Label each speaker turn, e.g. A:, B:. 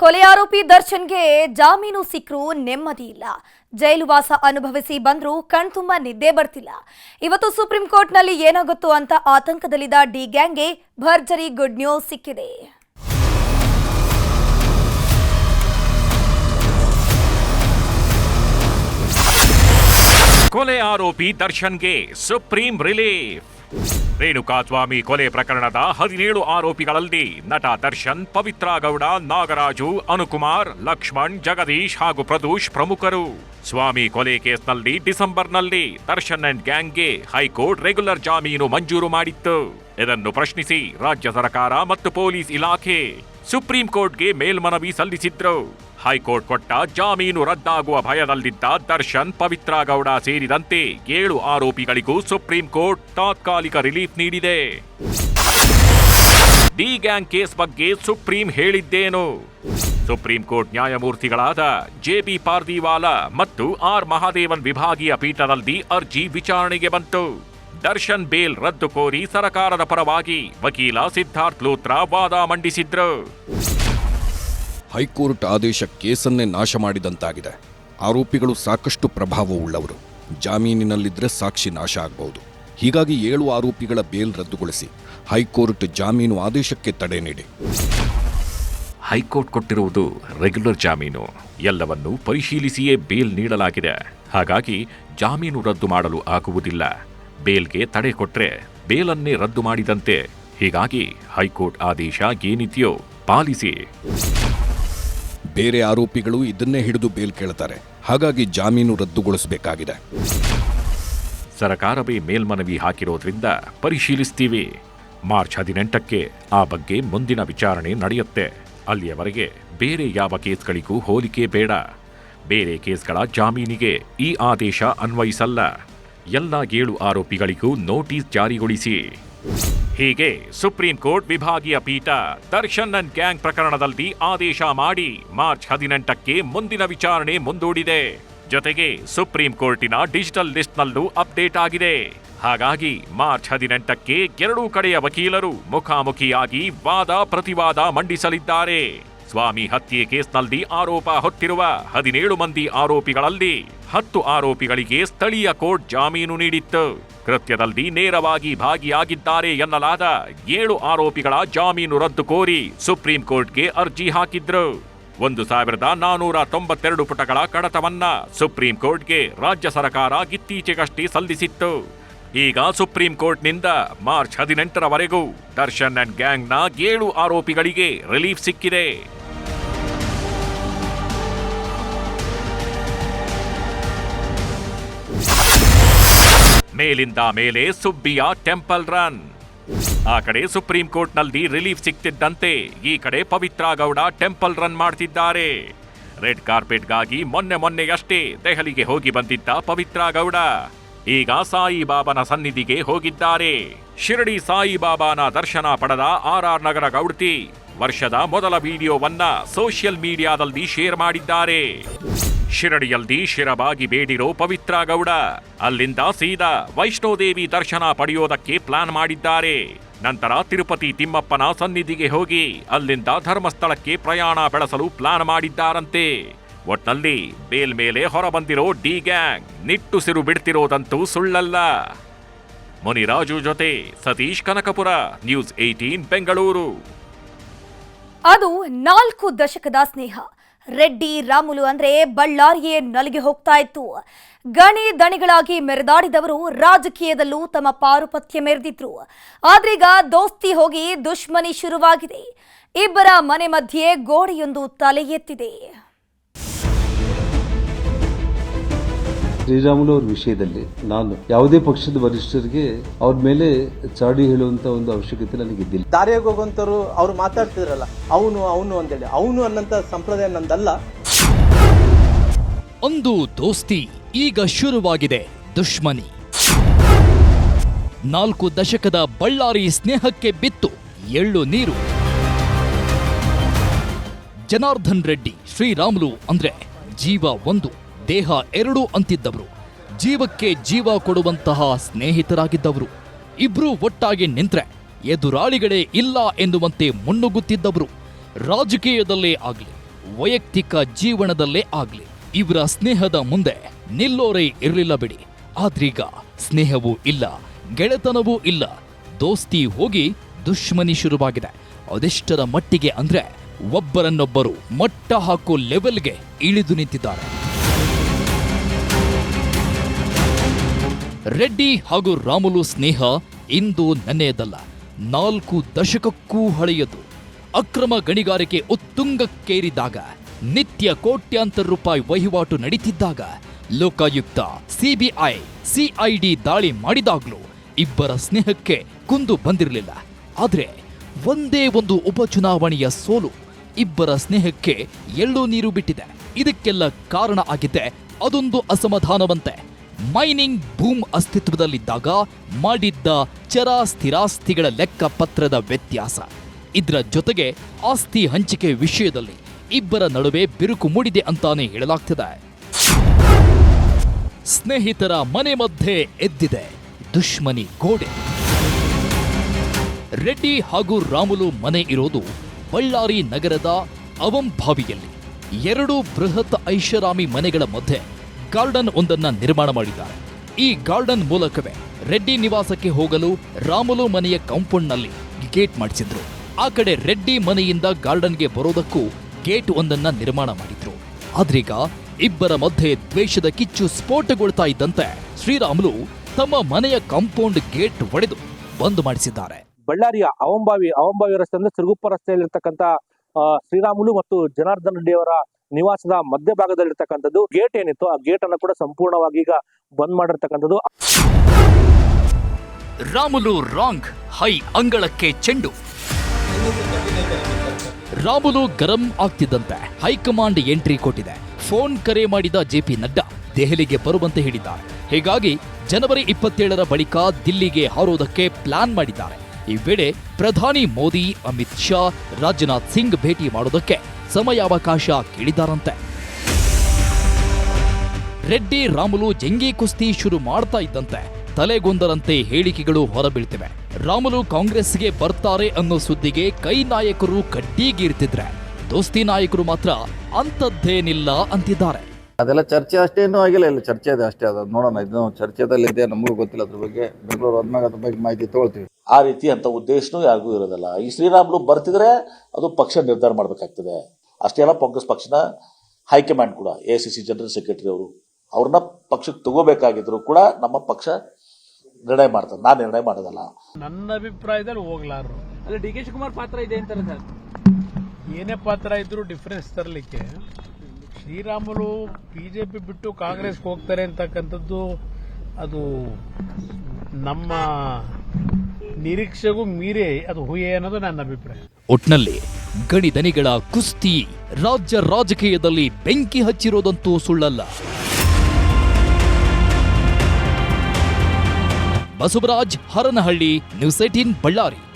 A: ಕೊಲೆ ಆರೋಪಿ ದರ್ಶನ್ಗೆ ಜಾಮೀನು ಸಿಕ್ಕರೂ ನೆಮ್ಮದಿ ಇಲ್ಲ. ಜೈಲುವಾಸ ಅನುಭವಿಸಿ ಬಂದರೂ ಕಣ್ತುಂಬ ನಿದ್ದೆ ಬರ್ತಿಲ್ಲ. ಇವತ್ತು ಸುಪ್ರೀಂ ಕೋರ್ಟ್ನಲ್ಲಿ ಏನಾಗುತ್ತೋ ಅಂತ ಆತಂಕದಲ್ಲಿದ್ದ ಡಿ ಗ್ಯಾಂಗ್ಗೆ ಭರ್ಜರಿ ಗುಡ್ ನ್ಯೂಸ್ ಸಿಕ್ಕಿದೆ.
B: ಕೊಲೆ ಆರೋಪಿ ದರ್ಶನ್ಗೆ ಸುಪ್ರೀಂ ರಿಲೀಫ್. ರೇಣುಕಾಸ್ವಾಮಿ ಕೊಲೆ ಪ್ರಕರಣದ ಹದಿನೇಳು ಆರೋಪಿಗಳಲ್ಲಿ ನಟ ದರ್ಶನ್, ಪವಿತ್ರ ಗೌಡ, ನಾಗರಾಜು, ಅನುಕುಮಾರ್, ಲಕ್ಷ್ಮಣ್, ಜಗದೀಶ್ ಹಾಗೂ ಪ್ರದೂಷ್ ಪ್ರಮುಖರು. ಸ್ವಾಮಿ ಕೊಲೆ ಕೇಸ್ನಲ್ಲಿ ಡಿಸೆಂಬರ್ನಲ್ಲಿ ದರ್ಶನ್ ಅಂಡ್ ಗ್ಯಾಂಗ್ಗೆ ಹೈಕೋರ್ಟ್ ರೆಗ್ಯುಲರ್ ಜಾಮೀನು ಮಂಜೂರು ಮಾಡಿತ್ತು. ಇದನ್ನು ಪ್ರಶ್ನಿಸಿ ರಾಜ್ಯ ಸರ್ಕಾರ ಮತ್ತು ಪೊಲೀಸ್ ಇಲಾಖೆ ಸುಪ್ರೀಂ ಕೋರ್ಟ್ಗೆ ಮೇಲ್ಮನವಿ ಸಲ್ಲಿಸಿದ್ರು. ಹೈಕೋರ್ಟ್ ಕೊಟ್ಟ ಜಾಮೀನು ರದ್ದಾಗುವ ಭಯದಲ್ಲಿದ್ದ ದರ್ಶನ್ ಪವಿತ್ರ ಗೌಡ ಸೇರಿದಂತೆ ಏಳು ಆರೋಪಿಗಳಿಗೂ ಸುಪ್ರೀಂ ಕೋರ್ಟ್ ತಾತ್ಕಾಲಿಕ ರಿಲೀಫ್ ನೀಡಿದೆ. ಡಿ ಗ್ಯಾಂಗ್ ಕೇಸ್ ಬಗ್ಗೆ ಸುಪ್ರೀಂ ಹೇಳಿದ್ದೇನು? ಸುಪ್ರೀಂ ಕೋರ್ಟ್ ನ್ಯಾಯಮೂರ್ತಿಗಳಾದ ಜೆಬಿ ಪಾರ್ದಿವಾಲಾ ಮತ್ತು ಆರ್ ಮಹಾದೇವನ್ ವಿಭಾಗೀಯ ಪೀಠದಲ್ಲಿ ಅರ್ಜಿ ವಿಚಾರಣೆಗೆ ಬಂತು. ದರ್ಶನ್ ಬೇಲ್ ರದ್ದು ಕೋರಿ ಸರಕಾರದ ಪರವಾಗಿ ವಕೀಲ ಸಿದ್ಧಾರ್ಥ್ ಲೋತ್ರ ವಾದ ಮಂಡಿಸಿದ್ರು.
C: ಹೈಕೋರ್ಟ್ ಆದೇಶ ಕೇಸನ್ನೇ ನಾಶ ಮಾಡಿದಂತಾಗಿದೆ. ಆರೋಪಿಗಳು ಸಾಕಷ್ಟು ಪ್ರಭಾವವುಳ್ಳವರು ಜಾಮೀನಿನಲ್ಲಿದ್ದರೆ ಸಾಕ್ಷಿ ನಾಶ ಆಗಬಹುದು. ಹೀಗಾಗಿ ಏಳು ಆರೋಪಿಗಳ ಬೇಲ್ ರದ್ದುಗೊಳಿಸಿ ಹೈಕೋರ್ಟ್ ಜಾಮೀನು ಆದೇಶಕ್ಕೆ ತಡೆ ನೀಡಿ.
B: ಹೈಕೋರ್ಟ್ ಕೊಟ್ಟಿರುವುದು ರೆಗ್ಯುಲರ್ ಜಾಮೀನು. ಎಲ್ಲವನ್ನು ಪರಿಶೀಲಿಸಿಯೇ ಬೇಲ್ ನೀಡಲಾಗಿದೆ. ಹಾಗಾಗಿ ಜಾಮೀನು ರದ್ದು ಮಾಡಲು ಆಗುವುದಿಲ್ಲ. ಬೇಲ್ಗೆ ತಡೆ ಕೊಟ್ಟರೆ ಬೇಲನ್ನೇ ರದ್ದು ಮಾಡಿದಂತೆ. ಹೀಗಾಗಿ ಹೈಕೋರ್ಟ್ ಆದೇಶ ಏನಿದೆಯೋ ಪಾಲಿಸಿ.
C: ಬೇರೆ ಆರೋಪಿಗಳು ಇದನ್ನೇ ಹಿಡಿದು ಬೇಲ್ ಕೇಳ್ತಾರೆ. ಹಾಗಾಗಿ ಜಾಮೀನು ರದ್ದುಗೊಳಿಸಬೇಕಾಗಿದೆ.
B: ಸರಕಾರವೇ ಮೇಲ್ಮನವಿ ಹಾಕಿರೋದ್ರಿಂದ ಪರಿಶೀಲಿಸ್ತೀವಿ. ಮಾರ್ಚ್ ಹದಿನೆಂಟಕ್ಕೆ ಆ ಬಗ್ಗೆ ಮುಂದಿನ ವಿಚಾರಣೆ ನಡೆಯುತ್ತೆ. ಅಲ್ಲಿಯವರೆಗೆ ಬೇರೆ ಯಾವ ಕೇಸ್ಗಳಿಗೂ ಹೋಲಿಕೆ ಬೇಡ. ಬೇರೆ ಕೇಸ್ಗಳ ಜಾಮೀನಿಗೆ ಈ ಆದೇಶ ಅನ್ವಯಿಸಲ್ಲ. ಎಲ್ಲ ಏಳು ಆರೋಪಿಗಳಿಗೂ ನೋಟಿಸ್ ಜಾರಿಗೊಳಿಸಿ. ಹೀಗೆ ಸುಪ್ರೀಂ ಕೋರ್ಟ್ ವಿಭಾಗೀಯ ಪೀಠ ದರ್ಶನ್ ಅಂಡ್ ಗ್ಯಾಂಗ್ ಪ್ರಕರಣದಲ್ಲಿ ಆದೇಶ ಮಾಡಿ ಮಾರ್ಚ್ ಹದಿನೆಂಟಕ್ಕೆ ಮುಂದಿನ ವಿಚಾರಣೆ ಮುಂದೂಡಿದೆ. ಜೊತೆಗೆ ಸುಪ್ರೀಂ ಕೋರ್ಟಿನ ಡಿಜಿಟಲ್ ಲಿಸ್ಟ್ನಲ್ಲೂ ಅಪ್ಡೇಟ್ ಆಗಿದೆ. ಹಾಗಾಗಿ ಮಾರ್ಚ್ ಹದಿನೆಂಟಕ್ಕೆ ಎರಡೂ ಕಡೆಯ ವಕೀಲರು ಮುಖಾಮುಖಿಯಾಗಿ ವಾದ ಪ್ರತಿವಾದ ಮಂಡಿಸಲಿದ್ದಾರೆ. ಸ್ವಾಮಿ ಹತ್ಯೆ ಕೇಸ್ನಲ್ಲಿ ಆರೋಪ ಹೊತ್ತಿರುವ ಹದಿನೇಳು ಮಂದಿ ಆರೋಪಿಗಳಲ್ಲಿ ಹತ್ತು ಆರೋಪಿಗಳಿಗೆ ಸ್ಥಳೀಯ ಕೋರ್ಟ್ ಜಾಮೀನು ನೀಡಿತ್ತು. ಕೃತ್ಯದಲ್ಲಿ ನೇರವಾಗಿ ಭಾಗಿಯಾಗಿದ್ದಾರೆ ಎನ್ನಲಾದ ಏಳು ಆರೋಪಿಗಳ ಜಾಮೀನು ರದ್ದು ಕೋರಿ ಸುಪ್ರೀಂ ಕೋರ್ಟ್ಗೆ ಅರ್ಜಿ ಹಾಕಿದ್ರು. ಒಂದು ಸಾವಿರದ ನಾನೂರ ತೊಂಬತ್ತೆರಡು ಪುಟಗಳ ಕಡತವನ್ನ ಸುಪ್ರೀಂ ಕೋರ್ಟ್ಗೆ ರಾಜ್ಯ ಸರ್ಕಾರ ಇತ್ತೀಚೆಗಷ್ಟೇ ಸಲ್ಲಿಸಿತ್ತು. ಈಗ ಸುಪ್ರೀಂ ಕೋರ್ಟ್ನಿಂದ ಮಾರ್ಚ್ ಹದಿನೆಂಟರವರೆಗೂ ದರ್ಶನ್ ಅಂಡ್ ಗ್ಯಾಂಗ್ನ ಏಳು ಆರೋಪಿಗಳಿಗೆ ರಿಲೀಫ್ ಸಿಕ್ಕಿದೆ. ಮೇಲಿಂದ ಮೇಲೆ ಸುಬ್ಬಿಯ ಟೆಂಪಲ್ ರನ್. ಆ ಕಡೆ ಸುಪ್ರೀಂ ಕೋರ್ಟ್ನಲ್ಲಿ ರಿಲೀಫ್ ಸಿಕ್ತಿದ್ದಂತೆ ಈ ಕಡೆ ಪವಿತ್ರ ಗೌಡ ಟೆಂಪಲ್ ರನ್ ಮಾಡ್ತಿದ್ದಾರೆ. ರೆಡ್ ಕಾರ್ಪೆಟ್ಗಾಗಿ ಮೊನ್ನೆ ಮೊನ್ನೆಯಷ್ಟೇ ದೆಹಲಿಗೆ ಹೋಗಿ ಬಂದಿದ್ದ ಪವಿತ್ರ ಗೌಡ. ಈಗ ಸಾಯಿಬಾಬಾನ ಸನ್ನಿಧಿಗೆ ಹೋಗಿದ್ದಾರೆ. ಶಿರಡಿ ಸಾಯಿಬಾಬಾನ ದರ್ಶನ ಪಡೆದ ಆರ್ ಆರ್ ನಗರ ಗೌಡ್ತಿ. ವರ್ಷದ ಮೊದಲ ವಿಡಿಯೋವನ್ನ ಸೋಷಿಯಲ್ ಮೀಡಿಯಾದಲ್ಲಿ ಶೇರ್ ಮಾಡಿದ್ದಾರೆ. ಶಿರಡಿಯಲ್ಲಿ ಶಿರಬಾಗಿ ಬೇಡಿರೋ ಪವಿತ್ರ ಗೌಡ. ಅಲ್ಲಿಂದ ಸೀದಾ ವೈಷ್ಣೋದೇವಿ ದರ್ಶನ ಪಡೆಯೋದಕ್ಕೆ ಪ್ಲಾನ್ ಮಾಡಿದ್ದಾರೆ. ನಂತರ ತಿರುಪತಿ ತಿಮ್ಮಪ್ಪನ ಸನ್ನಿಧಿಗೆ ಹೋಗಿ ಅಲ್ಲಿಂದ ಧರ್ಮಸ್ಥಳಕ್ಕೆ ಪ್ರಯಾಣ ಬೆಳೆಸಲು ಪ್ಲಾನ್ ಮಾಡಿದ್ದಾರಂತೆ. ಒಟ್ನಲ್ಲಿ ಬೇಲ್ ಮೇಲೆ ಹೊರಬಂದಿರೋ ಡಿ ಗ್ಯಾಂಗ್ ನಿಟ್ಟುಸಿರು ಬಿಡ್ತಿರೋದಂತೂ ಸುಳ್ಳಲ್ಲ. ಮುನಿರಾಜು ಜೊತೆ ಸತೀಶ್ ಕನಕಪುರ, ನ್ಯೂಸ್ ಏಟೀನ್ ಬೆಂಗಳೂರು.
A: ಅದು ನಾಲ್ಕು ದಶಕದ ಸ್ನೇಹ. ರೆಡ್ಡಿ, ರಾಮುಲು ಅಂದ್ರೆ ಬಳ್ಳಾರಿಯೇ ನಲಿಗೆ ಹೋಗ್ತಾ ಇತ್ತು. ಗಣಿ ದಣಿಗಳಾಗಿ ಮೆರೆದಾಡಿದವರು ರಾಜಕೀಯದಲ್ಲೂ ತಮ್ಮ ಪಾರುಪತ್ಯ ಮೆರೆದಿದ್ರು. ಆದ್ರೀಗ ದೋಸ್ತಿ ಹೋಗಿ ದುಶ್ಮನಿ ಶುರುವಾಗಿದೆ. ಇಬ್ಬರ ಮನೆ ಮಧ್ಯೆ ಗೋಡೆಯೊಂದು ತಲೆ ಎತ್ತಿದೆ.
D: ಶ್ರೀರಾಮುಲು ಅವ್ರ ವಿಷಯದಲ್ಲಿ ನಾನು ಯಾವುದೇ ಪಕ್ಷದ ವರಿಷ್ಠರಿಗೆ ಅವ್ರ ಮೇಲೆ ಚಾಡಿ ಹೇಳುವಂತ ಒಂದು ಅವಶ್ಯಕತೆ ನನಗಿದ್ದಿಲ್ಲ.
E: ದಾರಿಯಾಗಿ ಹೋಗುವಂತವ್ರು ಅವ್ರು ಮಾತಾಡ್ತಿದ್ರಲ್ಲ ಅವನು ಅವನು ಅಂತೇಳಿ ಅವನು ಅನ್ನಂತ ಸಂಪ್ರದಾಯ ನಂದಲ್ಲ.
F: ಒಂದು ದೋಸ್ತಿ ಈಗ ಶುರುವಾಗಿದೆ ದುಶ್ಮನಿ. ನಾಲ್ಕು ದಶಕದ ಬಳ್ಳಾರಿ ಸ್ನೇಹಕ್ಕೆ ಬಿತ್ತು ಎಳ್ಳು ನೀರು. ಜನಾರ್ದನ್ ರೆಡ್ಡಿ ಶ್ರೀರಾಮುಲು ಅಂದ್ರೆ ಜೀವ ಒಂದು. ದೇಹ ಎರಡು ಅಂತಿದ್ದವರು. ಜೀವಕ್ಕೆ ಜೀವ ಕೊಡುವಂತಹ ಸ್ನೇಹಿತರಾಗಿದ್ದವರು. ಇಬ್ರು ಒಟ್ಟಾಗಿ ನಿಂತ್ರೆ ಎದುರಾಳಿಗಳೇ ಇಲ್ಲ ಎನ್ನುವಂತೆ ಮುನ್ನುಗ್ಗುತ್ತಿದ್ದವರು. ರಾಜಕೀಯದಲ್ಲೇ ಆಗಲಿ, ವೈಯಕ್ತಿಕ ಜೀವನದಲ್ಲೇ ಆಗ್ಲಿ, ಇವರ ಸ್ನೇಹದ ಮುಂದೆ ನಿಲ್ಲೋರೇ ಇರಲಿಲ್ಲ ಬಿಡಿ. ಆದ್ರೀಗ ಸ್ನೇಹವೂ ಇಲ್ಲ, ಗೆಳೆತನವೂ ಇಲ್ಲ, ದೋಸ್ತಿ ಹೋಗಿ ದುಶ್ಮನಿ ಶುರುವಾಗಿದೆ. ಅದೆಷ್ಟರ ಮಟ್ಟಿಗೆ ಅಂದ್ರೆ ಒಬ್ಬರನ್ನೊಬ್ಬರು ಮಟ್ಟ ಹಾಕೋ ಲೆವೆಲ್ಗೆ ಇಳಿದು ನಿಂತಿದ್ದಾರೆ. ರೆಡ್ಡಿ ಹಾಗೂ ರಾಮುಲು ಸ್ನೇಹ ಇಂದು ನೆನೆಯದಲ್ಲ. ನಾಲ್ಕು ದಶಕಕ್ಕೂ ಹಳೆಯದು. ಅಕ್ರಮ ಗಣಿಗಾರಿಕೆ ಉತ್ತುಂಗಕ್ಕೇರಿದಾಗ, ನಿತ್ಯ ಕೋಟ್ಯಾಂತರ ರೂಪಾಯಿ ವಹಿವಾಟು ನಡೀತಿದ್ದಾಗ, ಲೋಕಾಯುಕ್ತ ಸಿಬಿಐ, ಸಿಐಡಿ ದಾಳಿ ಮಾಡಿದಾಗಲೂ ಇಬ್ಬರ ಸ್ನೇಹಕ್ಕೆ ಕುಂದು ಬಂದಿರಲಿಲ್ಲ. ಆದರೆ ಒಂದೇ ಒಂದು ಉಪಚುನಾವಣೆಯ ಸೋಲು ಇಬ್ಬರ ಸ್ನೇಹಕ್ಕೆ ಎಳ್ಳು ನೀರು ಬಿಟ್ಟಿದೆ. ಇದಕ್ಕೆಲ್ಲ ಕಾರಣ ಆಗಿದೆ ಅದೊಂದು ಅಸಮಾಧಾನವಂತೆ. ಮೈನಿಂಗ್ ಬೂಮ್ ಅಸ್ತಿತ್ವದಲ್ಲಿದ್ದಾಗ ಮಾಡಿದ್ದ ಚರ ಸ್ಥಿರಾಸ್ತಿಗಳ ಲೆಕ್ಕ ಪತ್ರದ ವ್ಯತ್ಯಾಸ. ಇದರ ಜೊತೆಗೆ ಆಸ್ತಿ ಹಂಚಿಕೆ ವಿಷಯದಲ್ಲಿ ಇಬ್ಬರ ನಡುವೆ ಬಿರುಕು ಮೂಡಿದೆ ಅಂತಾನೆ ಹೇಳಲಾಗ್ತಿದೆ. ಸ್ನೇಹಿತರ ಮನೆ ಮಧ್ಯೆ ಎದ್ದಿದೆ ದುಶ್ಮನಿ ಗೋಡೆ. ರೆಡ್ಡಿ ಹಾಗೂ ರಾಮುಲು ಮನೆ ಇರೋದು ಬಳ್ಳಾರಿ ನಗರದ ಅವಂಭಾವಿಯಲ್ಲಿ ಎರಡು ಬೃಹತ್ ಐಷಾರಾಮಿ ಮನೆಗಳ ಮಧ್ಯೆ. ಗಾರ್ಡನ್ ಒಂದನ್ನ ನಿರ್ಮಾಣ ಮಾಡಿದ್ದಾರೆ ಈ ಗಾರ್ಡನ್ ಮೂಲಕವೇ ರೆಡ್ಡಿ ನಿವಾಸಕ್ಕೆ ಹೋಗಲು ರಾಮುಲು ಮನೆಯ ಕಾಂಪೌಂಡ್ನಲ್ಲಿ ಗೇಟ್ ಮಾಡಿಸಿದ್ರು. ಆ ಕಡೆ ರೆಡ್ಡಿ ಮನೆಯಿಂದ ಗಾರ್ಡನ್ಗೆ ಬರೋದಕ್ಕೂ ಗೇಟ್ ಒಂದನ್ನ ನಿರ್ಮಾಣ ಮಾಡಿದ್ರು. ಆದ್ರೀಗ ಇಬ್ಬರ ಮಧ್ಯೆ ದ್ವೇಷದ ಕಿಚ್ಚು ಸ್ಫೋಟಗೊಳ್ತಾ ಇದ್ದಂತೆ ಶ್ರೀರಾಮುಲು ತಮ್ಮ ಮನೆಯ ಕಾಂಪೌಂಡ್ ಗೇಟ್ ಒಡೆದು ಬಂದ್ ಮಾಡಿಸಿದ್ದಾರೆ.
G: ಬಳ್ಳಾರಿಯ ಅವಂಬಾವಿ ಅವಂಬಾವಿ ರಸ್ತೆ ಅಂದ್ರೆ ಸಿರುಗುಪ್ಪ ರಸ್ತೆಯಲ್ಲಿರ್ತಕ್ಕಂಥ ಶ್ರೀರಾಮುಲು ಮತ್ತು ಜನಾರ್ದನ್ ರೆಡ್ಡಿ ಅವರ ನಿವಾಸದ ಮಧ್ಯಭಾಗದಲ್ಲಿರ್ತಕ್ಕಂಥದ್ದು ಗೇಟ್ ಏನಿತ್ತು ಆ ಗೇಟ್ ಅನ್ನು ಕೂಡ ಸಂಪೂರ್ಣವಾಗಿ ಈಗ ಬಂದ್ ಮಾಡಿರ್ತಕ್ಕಂಥದ್ದು.
F: ರಾಮುಲು ರಾಂಗ್ ಹೈ ಅಂಗಳಕ್ಕೆ ಚೆಂಡು. ರಾಮುಲು ಗರಂ ಆಗ್ತಿದ್ದಂತೆ ಹೈಕಮಾಂಡ್ ಎಂಟ್ರಿ ಕೊಟ್ಟಿದೆ. ಫೋನ್ ಕರೆ ಮಾಡಿದ ಜೆಪಿ ನಡ್ಡಾ ದೆಹಲಿಗೆ ಬರುವಂತೆ ಹೇಳಿದ್ದಾರೆ. ಹೀಗಾಗಿ ಜನವರಿ ಇಪ್ಪತ್ತೇಳರ ಬಳಿಕ ದಿಲ್ಲಿಗೆ ಹಾರೋದಕ್ಕೆ ಪ್ಲಾನ್ ಮಾಡಿದ್ದಾರೆ. ಈ ವೇಳೆ ಪ್ರಧಾನಿ ಮೋದಿ, ಅಮಿತ್ ಶಾ, ರಾಜನಾಥ್ ಸಿಂಗ್ ಭೇಟಿ ಮಾಡೋದಕ್ಕೆ ಸಮಯಾವಕಾಶ ಕೇಳಿದಾರಂತೆ. ರೆಡ್ಡಿ, ರಾಮುಲು ಜಂಗಿ ಕುಸ್ತಿ ಶುರು ಮಾಡ್ತಾ ಇದ್ದಂತೆ. ತಲೆಗೊಂದರಂತೆ ಹೇಳಿಕೆಗಳು ಹೊರಬೀಳ್ತಿವೆ. ರಾಮುಲು ಕಾಂಗ್ರೆಸ್ಗೆ ಬರ್ತಾರೆ ಅನ್ನೋ ಸುದ್ದಿಗೆ ಕೈ ನಾಯಕರು ಕಡ್ಡಿಗೀರ್ತಿದ್ರೆ. ದೋಸ್ತಿ ನಾಯಕರು ಮಾತ್ರ ಅಂಥದ್ದೇನಿಲ್ಲ ಅಂತಿದ್ದಾರೆ.
H: ಅದೆಲ್ಲ ಚರ್ಚೆ ಅಷ್ಟೇನೂ ಆಗಿಲ್ಲ. ಇಲ್ಲ, ಚರ್ಚೆ ಇದೆ ಅಷ್ಟೇ. ಅದು ನೋಡೋಣ. ಇದು ಚರ್ಚೆದಲ್ಲಿದೆ ನಮಗೂ ಗೊತ್ತಿಲ್ಲ. ಅದ್ರ ಬಗ್ಗೆ ಬೆಂಗಳೂರು ಹೋದ್ಮ್ಯಾಗ ಅದ್ರ ಬಗ್ಗೆ ಮಾಹಿತಿ ತಗೊಳ್ತೀವಿ.
I: ಆ ರೀತಿ ಅಂತ ಉದ್ದೇಶನೂ ಯಾರಿಗೂ ಇರೋದಿಲ್ಲ. ಈ ಶ್ರೀರಾಮುಲು ಬರ್ತಿದ್ರೆ ಅದು ಪಕ್ಷ ನಿರ್ಧಾರ ಮಾಡಬೇಕಾಗ್ತದೆ. ಅಷ್ಟೇ ಅಲ್ಲ ಕಾಂಗ್ರೆಸ್ ಪಕ್ಷನ ಹೈಕಮಾಂಡ್ ಕೂಡ A C C general secretary ಅವರು. ಅವ್ರನ್ನ ಪಕ್ಷಕ್ಕೆ ತಗೋಬೇಕಾಗಿದ್ರು ಕೂಡ ನಮ್ಮ ಪಕ್ಷ ನಿರ್ಣಯ ಮಾಡ್ತಾರೆ ನಾನು ನಿರ್ಣಯ ಮಾಡೋದಲ್ಲ.
J: ನನ್ನ ಅಭಿಪ್ರಾಯದಲ್ಲಿ ಹೋಗ್ಲಾರು
G: ಅದೇ ಡಿ ಕೆ ಶಿವಕುಮಾರ್ ಪಾತ್ರ ಇದೆ ಅಂತಾರೆ ಸರ್.
J: ಏನೇ ಪಾತ್ರ ಇದ್ರು ಡಿಫರೆನ್ಸ್ ತರಲಿಕ್ಕೆ ಶ್ರೀರಾಮುಲು ಬಿಜೆಪಿ ಬಿಟ್ಟು ಕಾಂಗ್ರೆಸ್ಗೆ ಹೋಗ್ತಾರೆ ಅಂತಕ್ಕಂಥದ್ದು ಅದು ನಮ್ಮ ನಿರೀಕ್ಷೆಗೂ ಮೀರಿ ಅದು ಹುಯೆ ಅನ್ನೋದು ನನ್ನ ಅಭಿಪ್ರಾಯ.
F: ಒಟ್ನಲ್ಲಿ ಗಣಿದನಿಗಳ ಕುಸ್ತಿ ರಾಜ್ಯ ರಾಜಕೀಯದಲ್ಲಿ ಬೆಂಕಿ ಹಚ್ಚಿರೋದಂತೂ ಸುಳ್ಳಲ್ಲ. ಬಸವರಾಜ್ ಹರನಹಳ್ಳಿ, ನ್ಯೂಸ್ ಬಳ್ಳಾರಿ.